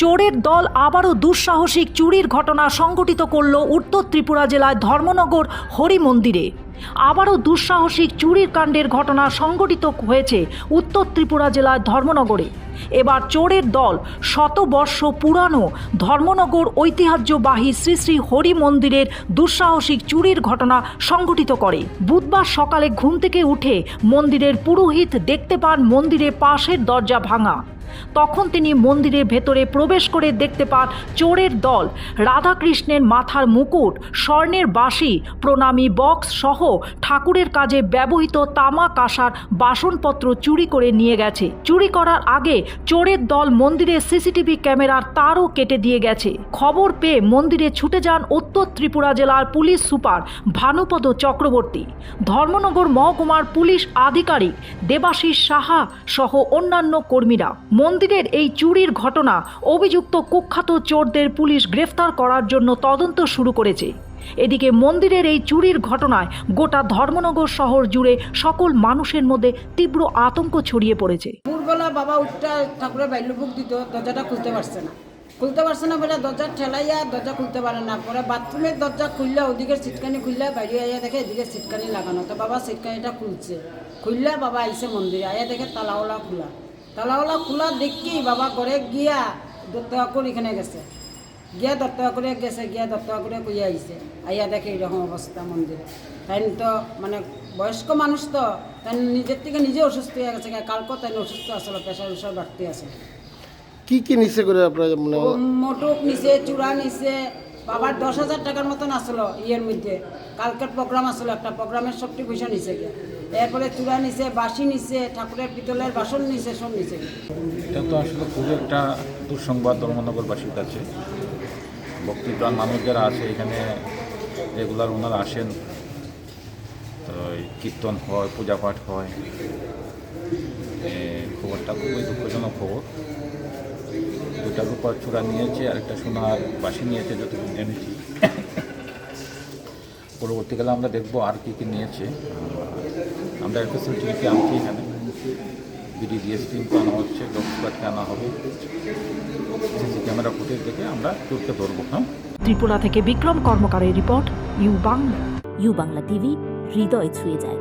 চোরের দল আবারও দুঃসাহসিক চুরির ঘটনা সংঘটিত করল উত্তর ত্রিপুরা জেলায় ধর্মনগর হরি মন্দিরে আবারও দুঃসাহসিক চুরির কাণ্ডের ঘটনা সংঘটিত হয়েছে উত্তর ত্রিপুরা জেলার ধর্মনগরে। এবার চোরের দল শত বর্ষ পুরানো ধর্মনগর ঐতিহ্যবাহী শ্রী শ্রী হরি মন্দিরের দুঃসাহসিক চুরির ঘটনা সংঘটিত করে। বুধবার সকালে ঘুম থেকে উঠে মন্দিরের পুরোহিত দেখতে পান মন্দিরে পাশের দরজা ভাঙা। তখন তিনি মন্দিরের ভেতরে প্রবেশ করে দেখতে পান চোরের দল। রাধাকৃষ্ণের মাথার মুকুট, স্বর্ণের বাঁশি, প্রণামী বক্স সহ ঠাকুরের কাজে ব্যবহৃত তামা কাঁসার বাসনপত্র চুরি করে নিয়ে গেছে। চুরি করার আগে চোরের দল মন্দিরের সিসিটিভি ক্যামেরার তারও কেটে দিয়ে গেছে। খবর পেয়ে মন্দিরে ছুটে যান উত্তর ত্রিপুরা জেলার পুলিশ সুপার ভানুপদ চক্রবর্তী। ধর্মনগর মহকুমার পুলিশ আধিকারিক দেবাশিস সাহা সহ অন্যান্য কর্মীরা। মন্দিরের এই চুরির ঘটনা অভিযুক্ত কুখ্যাত চোরদের পুলিশ গ্রেফতার করার জন্য তদন্ত শুরু করেছে। এদিকে মন্দিরের এই চুরির ঘটনায় গোটা ধর্মনগর শহর জুড়ে সকল মানুষের মধ্যে তীব্র আতঙ্ক ছড়িয়ে পড়েছে। ভোরবেলা বাবা উঠটা ঠাকুরের বাইল দিত, দরজাটা খুলতে পারছে না। খুলতে পারছে না বলে দরজা ঠেলাইয়া দরজা খুলতে পারে না। পরে বাথরুমের দরজা খুললে ওদিকে সিটকানি খুললে বাইরে আইয়া দেখে এদিকে সিটকানি লাগানো। তো বাবা সিটকানিটা খুলছে। খুললে, বাবা আইসে মন্দিরে, আইয়া দেখে তালাওলা খোলা। তালাওয়ালা খোলা দেখি বাবা ঘরে গিয়া দত্তয়া করে এখানে গেছে। গিয়া দত্তয়া করে গেছে গিয়া দত্তয়া করে কইয়া আইছে। আইয়া দেখে এরকম অবস্থা মন্দিরে। তাই তো মানে বয়স্ক মানুষ তো তাই নিজের থেকে নিজে অসুস্থ হয়ে গেছে কালকে তাই অসুস্থ আসলে প্রেশার উসার বাড়তে আছে। কি কি নিচে করে আপনার মানে মোটক নিছে চূড়া নিছে বাবার দশ হাজার টাকার মতন আসলো ইয়ের মধ্যে। কালকের প্রোগ্রাম আসলো একটা প্রোগ্রামের সবটি পয়সা নিছে গিয়ে। এরপরে চূড়া নিছে বাসি নিছে, ঠাকুরের পিতলের বাসন নিছে, সব নিছে। এটা তো আসলে খুবই একটা দুঃসংবাদ ধর্মনগরবাসীর কাছে। ভক্তিপ্রাণ মানুষ যারা আছে, এখানে রেগুলার ওনারা আসেন। তো কীর্তন হয় পূজা পাঠ হয় খবরটা খুবই দুঃখজনক খবর। দুটা রূপার চূড়া নিয়েছে আর একটা সোনার বাসি নিয়েছে, যতটুকু জেনেছি। পরবর্তীকালে আমরা দেখব আর কী কী নিয়েছে। আমরা একটা সিটিভিকে আনছি এখানে? বিডি ডিএসপি আনা হচ্ছে? লোকসভাকে আনা হবে? সিসি ক্যামেরা ফুটেজ দেখে আমরা তুলতে ধরবো হ্যাঁ? ত্রিপুরা থেকে Bikram কর্মকারের report U Bangla. U Bangla TV হৃদয় ছুঁয়ে যায়।